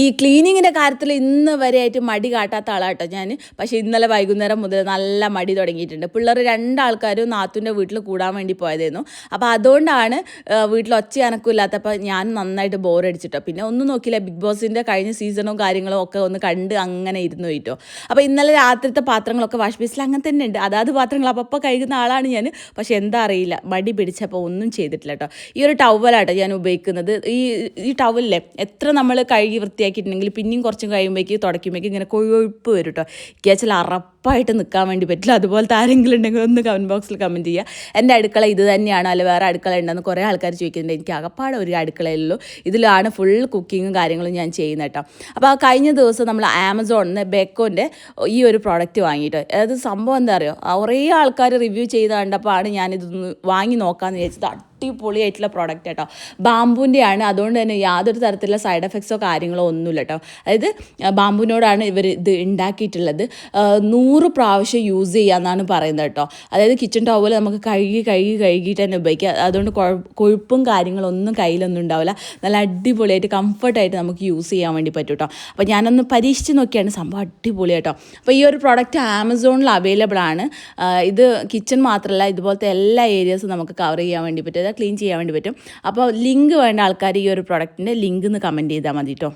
ഈ ക്ലീനിങ്ങിന്റെ കാര്യത്തിൽ ഇന്ന് വരെയായിട്ട് മടി കാട്ടാത്ത ആളാട്ടോ ഞാൻ പക്ഷേ ഇന്നലെ വൈകുന്നേരം മുതൽ നല്ല മടി തുടങ്ങിയിട്ടുണ്ട്. പിള്ളേർ രണ്ടാൾക്കാരും നാത്തുന്റെ വീട്ടിൽ കൂടാൻ വേണ്ടി പോയതായിരുന്നു. അപ്പോൾ അതുകൊണ്ടാണ് വീട്ടിൽ ഒച്ച അനക്കില്ലാത്തപ്പോൾ ഞാൻ നന്നായിട്ട് ബോറടിച്ചിട്ടോ പിന്നെ ഒന്നും നോക്കിയില്ല ബിഗ് ബോസിന്റെ കഴിഞ്ഞ സീസണും കാര്യങ്ങളും ഒക്കെ ഒന്ന് കണ്ട് അങ്ങനെ ഇരുന്നു പോയിട്ടോ അപ്പോൾ ഇന്നലെ രാത്രിത്തെ പാത്രങ്ങളൊക്കെ വാഷ് ബേസിൽ അങ്ങനെ തന്നെ ഉണ്ട്. അതാത് പാത്രങ്ങൾ അപ്പം കഴുകുന്ന ആളാണ് ഞാൻ പക്ഷേ എന്താ അറിയില്ല മടി പിടിച്ചപ്പോൾ ഒന്നും ചെയ്തിട്ടില്ല കേട്ടോ. ഈ ഒരു ടവലാട്ടോ ഞാൻ ഉപയോഗിക്കുന്നത്. ഈ ഈ ടവലിലെ എത്ര നമ്മൾ കഴുകി വൃത്തിയാക്കിയിട്ടുണ്ടെങ്കിൽ പിന്നെയും കുറച്ചും കഴിയുമ്പോഴേക്ക് തുടയ്ക്കുമ്പോഴേക്ക് ഇങ്ങനെ കൊഴുപ്പ് വരും കേട്ടോ. കേച്ചാൽ അറപ്പായിട്ട് നിൽക്കാൻ വേണ്ടി പറ്റില്ല. അതുപോലത്തെ ആരെങ്കിലും ഉണ്ടെങ്കിൽ ഒന്ന് കമന്റ് ബോക്സിൽ കമന്റ് ചെയ്യുക. എന്റെ അടുക്കള ഇത് തന്നെയാണ്. അല്ല വേറെ അടുക്കള ഉണ്ടെന്ന് കുറേ ആൾക്കാർ ചോദിക്കുന്നുണ്ട്. എനിക്ക് അകപ്പാടെ ഒരു അടുക്കളയുള്ളൂ ഇതിലാണ് ഫുൾ കുക്കിങ്ങും കാര്യങ്ങളും ഞാൻ ചെയ്യുന്നത് കേട്ടോ. അപ്പോൾ ആ കഴിഞ്ഞ ദിവസം നമ്മൾ ആമസോണിൽ നിന്ന് ബെക്കോന്റെ ഈ ഒരു പ്രോഡക്റ്റ് വാങ്ങിയിട്ട്. അതായത് സംഭവം എന്താ അറിയോ? കുറേ ആൾക്കാർ റിവ്യൂ ചെയ്ത് കണ്ടപ്പോഴാണ് ഞാനിതൊന്ന് വാങ്ങി നോക്കാമെന്ന് വിചാരിച്ചത് അടിപൊളിയായിട്ടുള്ള പ്രോഡക്റ്റ് കേട്ടോ ബാമ്പുവിന്റെയാണ് അതുകൊണ്ട് തന്നെ യാതൊരു തരത്തിലുള്ള സൈഡ് എഫക്ട്സോ കാര്യങ്ങളോ ഒന്നുമില്ല കേട്ടോ അതായത് ബാമ്പുവിനോടാണ് ഇവർ ഇത് ഉണ്ടാക്കിയിട്ടുള്ളത് നൂറ് പ്രാവശ്യം യൂസ് ചെയ്യാമെന്നാണ് പറയുന്നത് കേട്ടോ. അതായത് കിച്ചൺ ടവൽ നമുക്ക് കഴുകി കഴുകി കഴുകിയിട്ട് തന്നെ ഉപയോഗിക്കാം. അതുകൊണ്ട് കുഴ- കൊഴുപ്പും കാര്യങ്ങളൊന്നും കയ്യിലൊന്നും ഉണ്ടാവില്ല. നല്ല അടിപൊളിയായിട്ട് കംഫർട്ടായിട്ട് നമുക്ക് യൂസ് ചെയ്യാൻ വേണ്ടി പറ്റും കേട്ടോ. അപ്പോൾ ഞാനൊന്ന് പരീക്ഷിച്ച് നോക്കിയാണ് സംഭവം അടിപൊളി കേട്ടോ. അപ്പോൾ ഈ ഒരു പ്രോഡക്റ്റ് ആമസോണിൽ അവൈലബിൾ ആണ്. ഇത് കിച്ചൺ മാത്രമല്ല ഇതുപോലത്തെ എല്ലാ ഏരിയാസും നമുക്ക് കവർ ചെയ്യാൻ വേണ്ടി പറ്റും. ക്ലീൻ ചെയ്യാൻ വേണ്ടി പറ്റും. അപ്പോൾ ലിങ്ക് വേണ്ട ആൾക്കാർ ഈ ഒരു പ്രോഡക്റ്റിന്റെ ലിങ്ക് ഒന്ന് കമന്റ് ചെയ്താൽ മതി കേട്ടോ